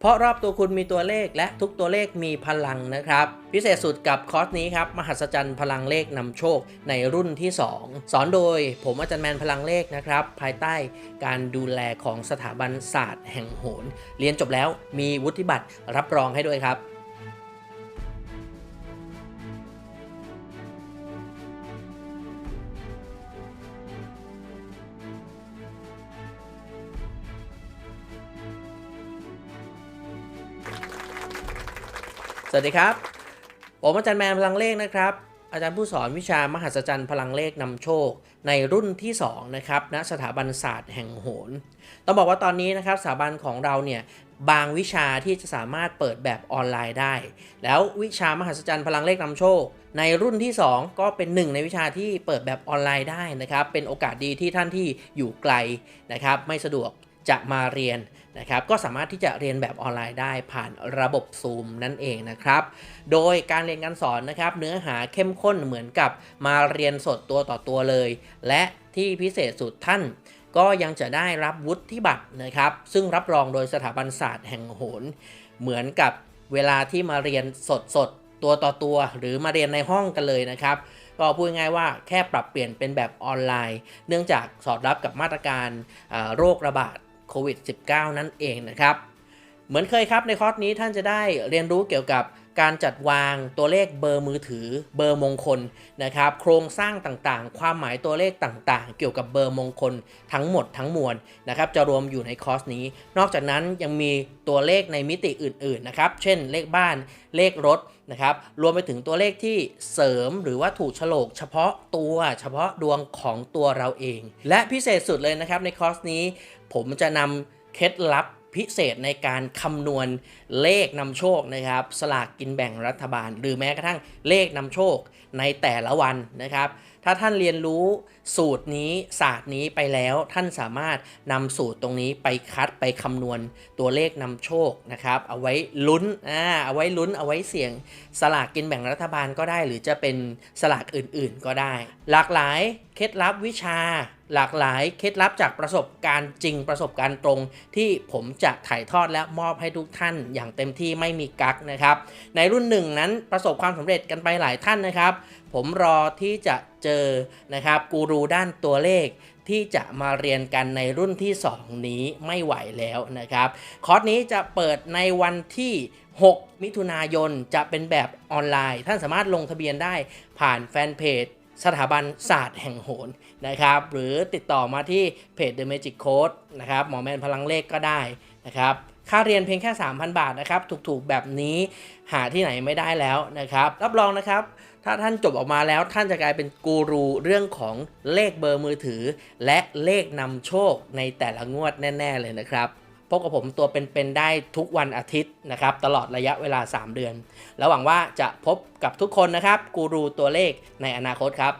เพราะรอบตัวคุณมีตัวเลขและทุกตัวเลขมีพลังนะครับ พิเศษสุดกับคอร์สนี้ครับ มหัศจรรย์พลังเลขนำโชคในรุ่นที่ 2 สอนโดยผมอาจารย์แมนพลังเลขนะครับ ภายใต้การดูแลของสถาบันศาสตร์แห่งโหนเรียนจบแล้วมีวุฒิบัตรรับรองให้ด้วยครับ สวัสดีครับ ผมอาจารย์แมนพลังเลขนะครับ อาจารย์ผู้สอนวิชามหัศจรรย์พลังเลขนำโชค ในรุ่นที่ 2 นะครับณสถาบันศาสตร์แห่งโหนต้องบอกว่าตอนนี้นะครับสถาบันของเราเนี่ยบางวิชาที่จะสามารถเปิดแบบออนไลน์ได้ แล้ววิชามหัศจรรย์พลังเลขนำโชค ในรุ่นที่ 2 ก็เป็นหนึ่งในวิชาที่เปิดแบบออนไลน์ได้นะครับ เป็นโอกาสดีที่ท่านที่อยู่ไกลนะครับ ไม่สะดวก จะมาเรียนนะครับก็สามารถที่จะเรียนแบบออนไลน์ได้ผ่านระบบ Zoom นั่นเองนะครับ โดยการเรียนการสอนนะครับ เนื้อหาเข้มข้นเหมือนกับมาเรียนสดตัวต่อตัวเลย และที่พิเศษสุดท่าน ก็ยังจะได้รับวุฒิบัตรนะครับ ซึ่งรับรองโดยสถาบันศาสตร์แห่งโหนเหมือนกับเวลาที่มาเรียนสดสดตัวต่อตัว หรือมาเรียนในห้องกันเลยนะครับก็พูดง่ายว่าแค่ปรับเปลี่ยนเป็นแบบออนไลน์ เนื่องจากสอดรับกับมาตรการโรคระบาด โควิด -19 นั่นเองนะครับ เหมือนเคยครับในคอร์สนี้ท่านจะได้เรียนรู้เกี่ยวกับ การจัดวางตัวเลขเบอร์มือถือเบอร์มงคลนะครับ โครงสร้างต่างๆ ความหมายตัวเลขต่างๆ เกี่ยวกับเบอร์มงคลทั้งหมดทั้งมวลนะครับจะรวมอยู่ในคอร์สนี้ นอกจากนั้นยังมีตัวเลขในมิติอื่นๆนะครับ เช่นเลขบ้านเลขรถนะครับ รวมไปถึงตัวเลขที่เสริมหรือว่าถูกฉลกเฉพาะตัวเฉพาะดวงของตัวเราเอง และพิเศษสุดเลยนะครับในคอร์สนี้ ผมจะนำเคล็ดลับ พิเศษในการคำนวณเลขนำโชคนะครับ สลากกินแบ่งรัฐบาล หรือแม้กระทั่งเลขนำโชคในแต่ละวันนะครับ ถ้าท่านเรียนรู้สูตรนี้ศาสตร์นี้ไปแล้วท่านสามารถนำสูตรตรงนี้ไปคัดไปคำนวณตัวเลขนำโชคนะครับ เอาไว้ลุ้นอ่าเอาไว้ลุ้นเอาไว้เสี่ยง สลากกินแบ่งรัฐบาลก็ได้ หรือจะเป็นสลากอื่นๆก็ได้ หลากหลายเคล็ดลับวิชา หลากหลายเคล็ดลับจากประสบการณ์จริงประสบการณ์ตรง ที่ผมจะถ่ายทอดและมอบให้ทุกท่านอย่างเต็มที่ไม่มีกักนะครับ ในรุ่นหนึ่งนั้นประสบความสำเร็จกันไปหลายท่านนะครับ ผมรอที่จะเจอนะครับกูรูด้านตัวเลขที่จะมาเรียนกันในรุ่นที่ 2 นี้ไม่ไหวแล้วนะครับ คอร์สนี้จะเปิดในวันที่ 6 มิถุนายนจะเป็นแบบออนไลน์ ท่านสามารถลงทะเบียนได้ผ่านแฟนเพจ สถาบันศาสตร์แห่งโหนนะครับ หรือติดต่อมาที่เพจ The Magic Code นะครับหมอแมนพลังเลขก็ได้นะครับ ค่าเรียนเพียงแค่ 3,000 บาทนะครับ ถูกๆแบบนี้หาที่ไหนไม่ได้แล้วนะครับ รับรองนะครับ ถ้าท่านจบออกมาแล้วท่านจะกลายเป็นกูรูเรื่องของเลขเบอร์มือถือ และเลขนำโชคในแต่ละงวดแน่ ๆ เลยนะครับ พบกับผมตัวเป็นๆได้ทุกวันอาทิตย์นะครับ ตลอดระยะเวลา 3 เดือน แล้วหวังว่าจะพบกับทุกคนนะครับกูรูตัวเลขในอนาคตครับ